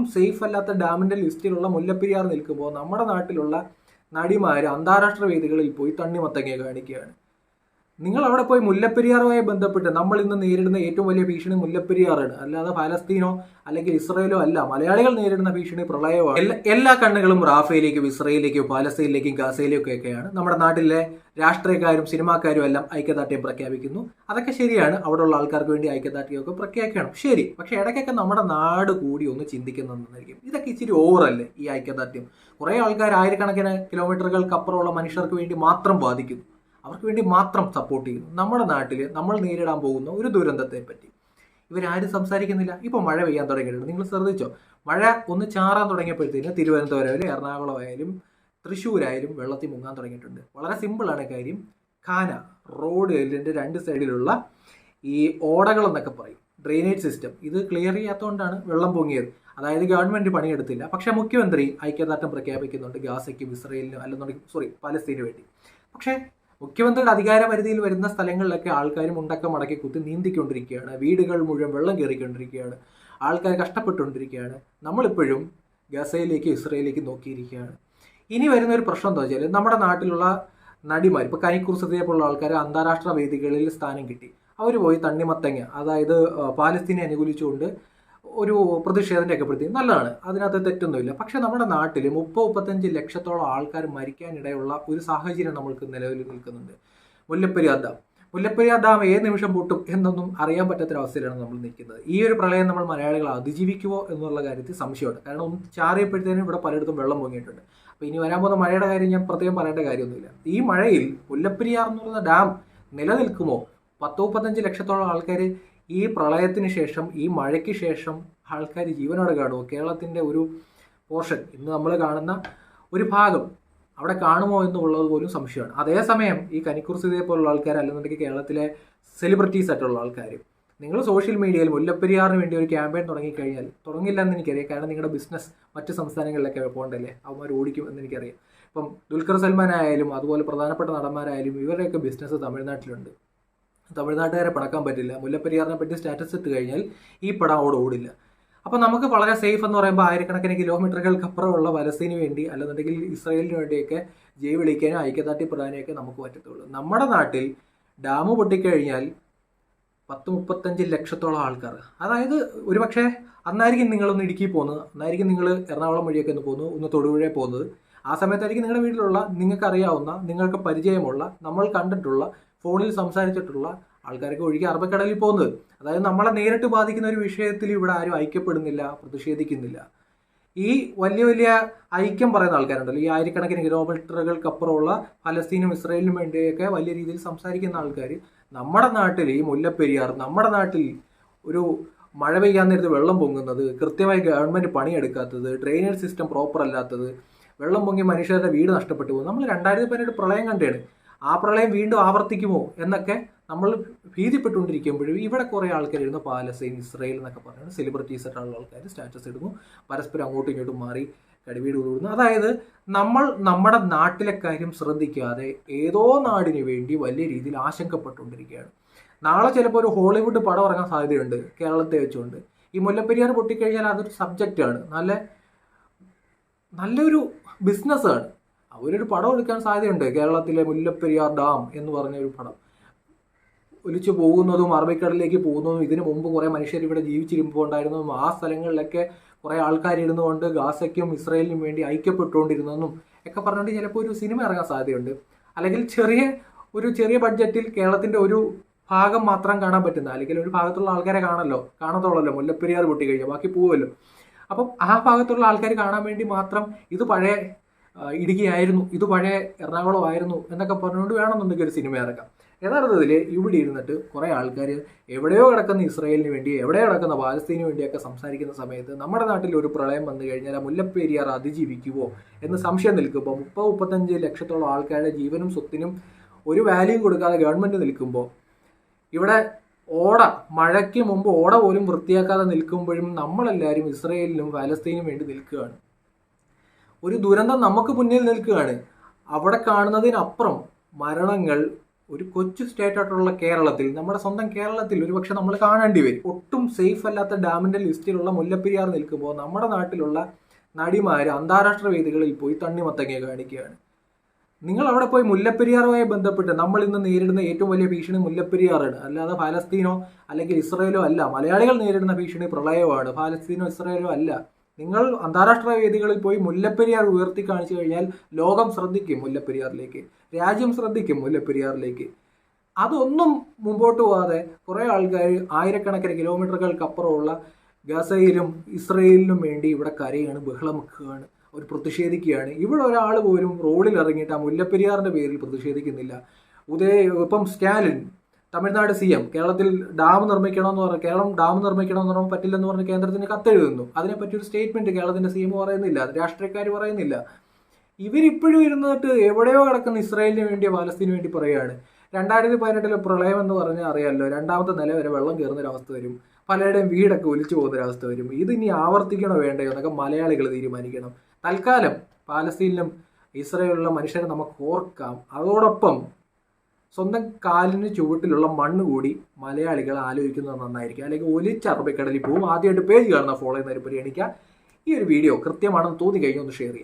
ഒട്ടും സേഫ് അല്ലാത്ത ഡാമിന്റെ ലിസ്റ്റിലുള്ള മുല്ലപ്പെരിയാർ നിൽക്കുമ്പോൾ നമ്മുടെ നാട്ടിലുള്ള നടിമാർ അന്താരാഷ്ട്ര വേദികളിൽ പോയി തണ്ണിമത്തങ്ങയെ കാണിക്കുകയാണ്. നിങ്ങൾ അവിടെ പോയി മുല്ലപ്പെരിയാറുമായി ബന്ധപ്പെട്ട് നമ്മൾ ഇന്ന് നേരിടുന്ന ഏറ്റവും വലിയ ഭീഷണി മുല്ലപ്പെരിയാറാണ്. അല്ലാതെ ഫലസ്തീനോ അല്ലെങ്കിൽ ഇസ്രയേലോ അല്ല മലയാളികൾ നേരിടുന്ന ഭീഷണി പ്രളയമാണ്. എല്ലാ കണ്ണുകളും റാഫയിലേക്കും ഇസ്രയേലിലേക്കും പാലസ്തീനിലേക്കും ഗാസയിലേക്കും ഒക്കെയാണ്. നമ്മുടെ നാട്ടിലെ രാഷ്ട്രീയക്കാരും സിനിമാക്കാരും എല്ലാം ഐക്യദാർഢ്യം പ്രഖ്യാപിക്കുന്നു. അതൊക്കെ ശരിയാണ്. അവിടെയുള്ള ആൾക്കാർക്ക് വേണ്ടി ഐക്യദാർഢ്യമൊക്കെ പ്രഖ്യാപിക്കണം. ശരി. പക്ഷെ ഇടയ്ക്കൊക്കെ നമ്മുടെ നാട് കൂടി ഒന്ന് ചിന്തിക്കുന്നതായിരിക്കും ഇതൊക്കെ ഇച്ചിരി ഓവറല്ലേ ഈ ഐക്യദാർഢ്യം? കുറേ ആൾക്കാർ ആയിരക്കണക്കിന് കിലോമീറ്ററുകൾക്കപ്പുറമുള്ള മനുഷ്യർക്ക് വേണ്ടി മാത്രം ബാധിക്കുന്നു അവർക്ക് വേണ്ടി മാത്രം സപ്പോർട്ട് ചെയ്യുന്നു. നമ്മുടെ നാട്ടിൽ നമ്മൾ നേരിടാൻ പോകുന്ന ഒരു ദുരന്തത്തെ പറ്റി. ഇവരാരും സംസാരിക്കുന്നില്ല. ഇപ്പോൾ മഴ പെയ്യാൻ തുടങ്ങിയിട്ടുണ്ട്. നിങ്ങൾ ശ്രദ്ധിച്ചോ? മഴ ഒന്ന് ചാറാൻ തുടങ്ങിയപ്പോഴത്തേന് തിരുവനന്തപുരം എറണാകുളം ആയാലും തൃശ്ശൂരായാലും വെള്ളത്തിൽ മുങ്ങാൻ തുടങ്ങിയിട്ടുണ്ട്. വളരെ സിമ്പിളാണ് കാര്യം. ഖാന റോഡ് എല്ലിന്റെ രണ്ട് സൈഡിലുള്ള ഈ ഓടകൾ എന്നൊക്കെ പറയും. Drainage system. ഇത് ക്ലിയർ ചെയ്യാത്തതുകൊണ്ടാണ് വെള്ളം പൊങ്ങിയത്. അതായത് ഗവൺമെന്റ് പണിയെടുത്തില്ല. പക്ഷേ മുഖ്യമന്ത്രി ഐക്യദാർഢ്യം പ്രഖ്യാപിക്കുന്നുണ്ട് ഗാസയ്ക്കും ഇസ്രയേലിനും അല്ലെന്നുണ്ടെങ്കിൽ സോറി പലസ്തീനു വേണ്ടി പക്ഷേ മുഖ്യമന്ത്രിയുടെ അധികാര പരിധിയിൽ വരുന്ന സ്ഥലങ്ങളിലൊക്കെ ആൾക്കാർ മുണ്ടക്ക മടക്കി കുത്തി നീന്തിക്കൊണ്ടിരിക്കുകയാണ്. വീടുകൾ മുഴുവൻ വെള്ളം കയറിക്കൊണ്ടിരിക്കുകയാണ്. ആൾക്കാർ കഷ്ടപ്പെട്ടുകൊണ്ടിരിക്കുകയാണ്. നമ്മളിപ്പോഴും ഗസയിലേക്ക് ഇസ്രയേലിലേക്ക് നോക്കിയിരിക്കുകയാണ്. ഇനി വരുന്ന ഒരു പ്രശ്നം എന്താ വെച്ചാൽ നമ്മുടെ നാട്ടിലുള്ള നടിമാർ ഇപ്പോൾ കനിക്കുർസതയെ പോലുള്ള ആൾക്കാർ അന്താരാഷ്ട്ര വേദികളിൽ സ്ഥാനം കിട്ടി. അവർ പോയി തണ്ണിമത്തങ്ങ അതായത് പാലസ്തീനെ അനുകൂലിച്ചുകൊണ്ട് ഒരു പ്രതിഷേധം രേഖപ്പെടുത്തി നല്ലതാണ്. അതിനകത്ത് തെറ്റൊന്നുമില്ല. പക്ഷെ നമ്മുടെ നാട്ടിൽ മുപ്പത് മുപ്പത്തഞ്ച് ലക്ഷത്തോളം ആൾക്കാർ മരിക്കാനിടയുള്ള ഒരു സാഹചര്യം നമ്മൾക്ക് നിലവിൽ നിൽക്കുന്നുണ്ട്. മുല്ലപ്പെരിയാർ ഡാം. മുല്ലപ്പെരിയാർ ഡാം ഏത് നിമിഷം പൊട്ടും എന്നൊന്നും അറിയാൻ പറ്റാത്തൊരവസ്ഥയിലാണ് നമ്മൾ നിൽക്കുന്നത്. ഈ ഒരു പ്രളയം നമ്മൾ മലയാളികൾ അതിജീവിക്കുമോ എന്നുള്ള കാര്യത്തിൽ സംശയമുണ്ട്. കാരണം ഒന്ന് ചാറിയപ്പോഴത്തേനും ഇവിടെ പലയിടത്തും വെള്ളം പൊങ്ങിയിട്ടുണ്ട്. അപ്പോൾ ഇനി വരാൻ പോകുന്ന മഴയുടെ കാര്യം ഞാൻ പ്രത്യേകം പറയേണ്ട കാര്യമൊന്നുമില്ല. ഈ മഴയിൽ മുല്ലപ്പെരിയാർ എന്ന് പറയുന്ന ഡാം നിലനിൽക്കുമോ? പത്ത് മുപ്പത്തഞ്ച് ലക്ഷത്തോളം ആൾക്കാർ ഈ പ്രളയത്തിന് ശേഷം ഈ മഴയ്ക്ക് ശേഷം ആൾക്കാർ ജീവനോടെ കാണുമോ? കേരളത്തിന്റെ ഒരു പോർഷൻ ഇന്ന് നമ്മൾ കാണുന്ന ഒരു ഭാഗം അവിടെ കാണുമോ എന്നുള്ളത് പോലും സംശയമാണ്. അതേസമയം ഈ കനിക്കുർസിതയെ പോലുള്ള ആൾക്കാർ അല്ലെന്നുണ്ടെങ്കിൽ കേരളത്തിലെ സെലിബ്രിറ്റീസ് ആയിട്ടുള്ള ആൾക്കാർ. നിങ്ങൾ സോഷ്യൽ മീഡിയയിൽ മുല്ലപ്പെരിയാറിന് വേണ്ടി ഒരു ക്യാമ്പയിൻ തുടങ്ങിക്കഴിഞ്ഞാൽ തുടങ്ങില്ല എന്ന് എനിക്കറിയാം. കാരണം നിങ്ങളുടെ ബിസിനസ് മറ്റ് സംസ്ഥാനങ്ങളിലൊക്കെ പോകണ്ടല്ലേ? അവന്മാർ ഓടിക്കും എന്ന് എനിക്കറിയാം. ഇപ്പം ദുൽഖർ സൽമാൻ ആയാലും അതുപോലെ പ്രധാനപ്പെട്ട നടന്മാരായാലും ഇവരുടെയൊക്കെ ബിസിനസ് തമിഴ്നാട്ടിലുണ്ട്. തമിഴ്നാട്ടുകാരെ പടക്കാൻ പറ്റില്ല. മുല്ലപ്പെരിയാറിനെ പറ്റി സ്റ്റാറ്റസ് ഇട്ട് കഴിഞ്ഞാൽ ഈ പടം അവിടെ ഓടില്ല. അപ്പോൾ നമുക്ക് വളരെ സേഫ് എന്ന് പറയുമ്പോൾ ആയിരക്കണക്കിന് കിലോമീറ്ററുകൾക്ക് അപ്പുറമുള്ള പലസ്തീന് വേണ്ടി അല്ലെന്നുണ്ടെങ്കിൽ ഇസ്രായേലിന് വേണ്ടിയൊക്കെ ജയ് വിളിക്കാനും ഐക്യദാർഢ്യ പ്രധാനിയൊക്കെ നമുക്ക് പറ്റത്തുള്ളൂ. നമ്മുടെ നാട്ടിൽ ഡാം പൊട്ടിക്കഴിഞ്ഞാൽ പത്ത് മുപ്പത്തഞ്ച് ലക്ഷത്തോളം ആൾക്കാർ. അതായത് ഒരുപക്ഷെ അന്നായിരിക്കും നിങ്ങളൊന്ന് ഇടുക്കി പോകുന്നത് അന്നായിരിക്കും നിങ്ങൾ എറണാകുളം വഴിയൊക്കെ ഒന്ന് പോകുന്നു ഒന്ന് തൊടുപുഴ പോകുന്നത് ആ സമയത്തായിരിക്കും നിങ്ങളുടെ വീട്ടിലുള്ള നിങ്ങൾക്കറിയാവുന്ന നിങ്ങൾക്ക് പരിചയമുള്ള നമ്മൾ കണ്ടിട്ടുള്ള ഫോണിൽ സംസാരിച്ചിട്ടുള്ള ആൾക്കാരൊക്കെ ഒഴുകി അറബിക്കടലിൽ പോകുന്നത്. അതായത് നമ്മളെ നേരിട്ട് ബാധിക്കുന്ന ഒരു വിഷയത്തിൽ ഇവിടെ ആരും ഐക്യപ്പെടുന്നില്ല പ്രതിഷേധിക്കുന്നില്ല. ഈ വലിയ വലിയ ഐക്യം പറയുന്ന ആൾക്കാരുണ്ടല്ലോ. ഈ ആയിരക്കണക്കിന് കിലോമീറ്ററുകൾക്കപ്പുറമുള്ള ഫലസ്തീനും ഇസ്രയേലിനും വേണ്ടിയൊക്കെ വലിയ രീതിയിൽ സംസാരിക്കുന്ന ആൾക്കാർ നമ്മുടെ നാട്ടിൽ ഈ മുല്ലപ്പെരിയാർ നമ്മുടെ നാട്ടിൽ ഒരു മഴ പെയ്യാൻ നേരത്ത് വെള്ളം പൊങ്ങുന്നത് കൃത്യമായി ഗവൺമെന്റ് പണിയെടുക്കാത്തത് ഡ്രെയിനേജ് സിസ്റ്റം പ്രോപ്പർ അല്ലാത്തത് വെള്ളം പൊങ്ങി മനുഷ്യരുടെ വീട് നഷ്ടപ്പെട്ടു പോകും നമ്മൾ രണ്ടായിരത്തി പതിനെട്ട് പ്രളയം കണ്ടാണ്. ആ പ്രളയം വീണ്ടും ആവർത്തിക്കുമോ എന്നൊക്കെ നമ്മൾ ഭീതിപ്പെട്ടുകൊണ്ടിരിക്കുമ്പോഴും ഇവിടെ കുറേ ആൾക്കാർ ഇരുന്ന് പാലസ്തീൻ ഇസ്രയേൽ എന്നൊക്കെ പറയുന്നത് സെലിബ്രിറ്റീസ് ആയിട്ടുള്ള ആൾക്കാർ സ്റ്റാറ്റസ് ഇടുന്നു. പരസ്പരം അങ്ങോട്ടും ഇങ്ങോട്ടും മാറി കടിവീട് കൂടുന്നു അതായത് നമ്മൾ നമ്മുടെ നാട്ടിലെ കാര്യം ശ്രദ്ധിക്കാതെ ഏതോ നാടിന് വേണ്ടി വലിയ രീതിയിൽ ആശങ്കപ്പെട്ടുകൊണ്ടിരിക്കുകയാണ്. നാളെ ചിലപ്പോൾ ഒരു ഹോളിവുഡ് പടം ഇറങ്ങാൻ സാധ്യതയുണ്ട് കേരളത്തെ വെച്ചുകൊണ്ട്. ഈ മുല്ലപ്പെരിയാർ പൊട്ടിക്കഴിഞ്ഞാൽ അതൊരു സബ്ജക്റ്റാണ് നല്ല നല്ലൊരു ബിസിനസ്സാണ് അവരൊരു പടം എടുക്കാൻ സാധ്യതയുണ്ട്. കേരളത്തിലെ മുല്ലപ്പെരിയാർ ഡാം എന്ന് പറഞ്ഞ ഒരു പടം. ഒലിച്ചു പോകുന്നതും അറബിക്കടലിലേക്ക് പോകുന്നതും ഇതിനു മുമ്പ് കുറേ മനുഷ്യർ ഇവിടെ ജീവിച്ചിരുമ്പോൾ ഉണ്ടായിരുന്നതും ആ സ്ഥലങ്ങളിലൊക്കെ കുറേ ആൾക്കാർ ഇരുന്നുകൊണ്ട് ഗാസയ്ക്കും ഇസ്രയേലിനും വേണ്ടി ഐക്യപ്പെട്ടുകൊണ്ടിരുന്നതെന്നും ഒക്കെ പറഞ്ഞുകൊണ്ട് ചിലപ്പോൾ ഒരു സിനിമ ഇറങ്ങാൻ സാധ്യതയുണ്ട്. അല്ലെങ്കിൽ ചെറിയ ഒരു ചെറിയ ബഡ്ജറ്റിൽ കേരളത്തിന്റെ ഒരു ഭാഗം മാത്രം കാണാൻ പറ്റുന്ന അല്ലെങ്കിൽ ഒരു ഭാഗത്തുള്ള ആൾക്കാരെ കാണല്ലോ കാണത്തുള്ളല്ലോ. മുല്ലപ്പെരിയാർ പൊട്ടി കഴിഞ്ഞാൽ ബാക്കി പോവുമല്ലോ അപ്പം ആ ഭാഗത്തുള്ള ആൾക്കാർ കാണാൻ വേണ്ടി മാത്രം ഇത് പഴയ ഇടുക്കിയായിരുന്നു. ഇത് പഴയ എറണാകുളം ആയിരുന്നു എന്നൊക്കെ പറഞ്ഞുകൊണ്ട് വേണമെന്നുണ്ടെങ്കിൽ ഒരു സിനിമ ഇറക്കാം. യഥാർത്ഥത്തിൽ ഇവിടെ ഇരുന്നിട്ട് കുറേ ആൾക്കാർ എവിടെയോ കിടക്കുന്ന ഇസ്രായേലിന് വേണ്ടി എവിടെയോ കിടക്കുന്ന പാലസ്തീനു വേണ്ടിയൊക്കെ സംസാരിക്കുന്ന സമയത്ത് നമ്മുടെ നാട്ടിൽ ഒരു പ്രളയം വന്നു കഴിഞ്ഞാൽ ആ മുല്ലപ്പെരിയാർ അതിജീവിക്കുമോ എന്ന് സംശയം നിൽക്കുമ്പോൾ മുപ്പത് മുപ്പത്തഞ്ച് ലക്ഷത്തോളം ആൾക്കാരുടെ ജീവനും സ്വത്തിനും ഒരു വാല്യൂം കൊടുക്കാതെ ഗവൺമെന്റ് നിൽക്കുമ്പോൾ ഇവിടെ ഓട മഴയ്ക്ക് മുമ്പ് ഓട പോലും വൃത്തിയാക്കാതെ നിൽക്കുമ്പോഴും നമ്മളെല്ലാവരും ഇസ്രയേലിനും പാലസ്തീനും വേണ്ടി നിൽക്കുകയാണ്. ഒരു ദുരന്തം നമുക്ക് മുന്നിൽ നിൽക്കുകയാണ്. അവിടെ കാണുന്നതിനപ്പുറം മരണങ്ങൾ ഒരു കൊച്ചു സ്റ്റേറ്റ് ആയിട്ടുള്ള കേരളത്തിൽ നമ്മുടെ സ്വന്തം കേരളത്തിൽ ഒരു പക്ഷെ നമ്മൾ കാണേണ്ടി വരും. ഒട്ടും സേഫ് അല്ലാത്ത ഡാമിന്റെ ലിസ്റ്റിലുള്ള മുല്ലപ്പെരിയാർ നിൽക്കുമ്പോൾ നമ്മുടെ നാട്ടിലുള്ള നടിമാർ അന്താരാഷ്ട്ര വേദികളിൽ പോയി തണ്ണിമത്തങ്ങ കാണിക്കുകയാണ്. നിങ്ങൾ അവിടെ പോയി മുല്ലപ്പെരിയാറുമായി ബന്ധപ്പെട്ട് നമ്മൾ ഇന്ന് നേരിടുന്ന ഏറ്റവും വലിയ ഭീഷണി മുല്ലപ്പെരിയാറാണ്. അല്ലാതെ ഫലസ്തീനോ അല്ലെങ്കിൽ ഇസ്രയേലോ അല്ല. മലയാളികൾ നേരിടുന്ന ഭീഷണി പ്രളയമാണ്. ഫലസ്തീനോ ഇസ്രയേലോ അല്ല. നിങ്ങൾ അന്താരാഷ്ട്ര വേദികളിൽ പോയി മുല്ലപ്പെരിയാർ ഉയർത്തി കാണിച്ചു കഴിഞ്ഞാൽ ലോകം ശ്രദ്ധിക്കും മുല്ലപ്പെരിയാറിലേക്ക്. രാജ്യം ശ്രദ്ധിക്കും മുല്ലപ്പെരിയാറിലേക്ക്. അതൊന്നും മുമ്പോട്ട് പോകാതെ കുറേ ആൾക്കാർ ആയിരക്കണക്കിന് കിലോമീറ്ററുകൾക്കപ്പുറമുള്ള ഗസയിലും ഇസ്രയേലിനും വേണ്ടി ഇവിടെ കരയാണ് ബഹളം വെക്കുകയാണ് അവർ പ്രതിഷേധിക്കുകയാണ്. ഇവിടെ ഒരാൾ പോലും റോഡിൽ ഇറങ്ങിയിട്ട് ആ മുല്ലപ്പെരിയാറിന്റെ പേരിൽ പ്രതിഷേധിക്കുന്നില്ല. ഉദയ ഇപ്പം സ്റ്റാലിൻ തമിഴ്നാട് സി എം കേരളത്തിൽ ഡാം നിർമ്മിക്കണമെന്ന് പറഞ്ഞു കേരളം ഡാം നിർമ്മിക്കണമെന്ന് പറഞ്ഞാൽ പറ്റില്ലെന്ന് പറഞ്ഞ് കേന്ദ്രത്തിന് കത്തെഴുതുന്നു. അതിനെപ്പറ്റി ഒരു സ്റ്റേറ്റ്മെന്റ് കേരളത്തിന്റെ സി എം പറയുന്നില്ല രാഷ്ട്രീയക്കാർ പറയുന്നില്ല. ഇവരിപ്പോഴും ഇരുന്നിട്ട് എവിടെയോ കിടക്കുന്ന ഇസ്രായേലിന് വേണ്ടി പാലസ്തീന് വേണ്ടി പറയുകയാണ്. രണ്ടായിരത്തി പതിനെട്ടിലെ പ്രളയം എന്ന് പറഞ്ഞാൽ അറിയാമല്ലോ രണ്ടാമത്തെ നില വരെ വെള്ളം കയറുന്ന ഒരു അവസ്ഥ വരും. പലരുടെയും വീടൊക്കെ ഒലിച്ചു പോകുന്ന ഒരു അവസ്ഥ വരും. ഇത് ഇനി ആവർത്തിക്കണോ വേണ്ടയോ എന്നൊക്കെ മലയാളികൾ തീരുമാനിക്കണം. തൽക്കാലം പാലസ്തീനിലും ഇസ്രായേലിലുള്ള മനുഷ്യരെ നമുക്ക് ഓർക്കാം. അതോടൊപ്പം സ്വന്തം കാലിന് ചുവട്ടിലുള്ള മണ്ണ് കൂടി മലയാളികൾ ആലോചിക്കുന്നത് നന്നായിരിക്കും. അല്ലെങ്കിൽ ഒലിച്ച അറബിക്കടലിൽ പോവും. ആദ്യമായിട്ട് പേജ് കാണുന്ന ഫോളോ ചെയ്യുന്നവർ പരിഗണിക്കുക. ഈ ഒരു വീഡിയോ കൃത്യമാണെന്ന് തോന്നി കഴിഞ്ഞാൽ ഒന്ന് ഷെയർ ചെയ്യാം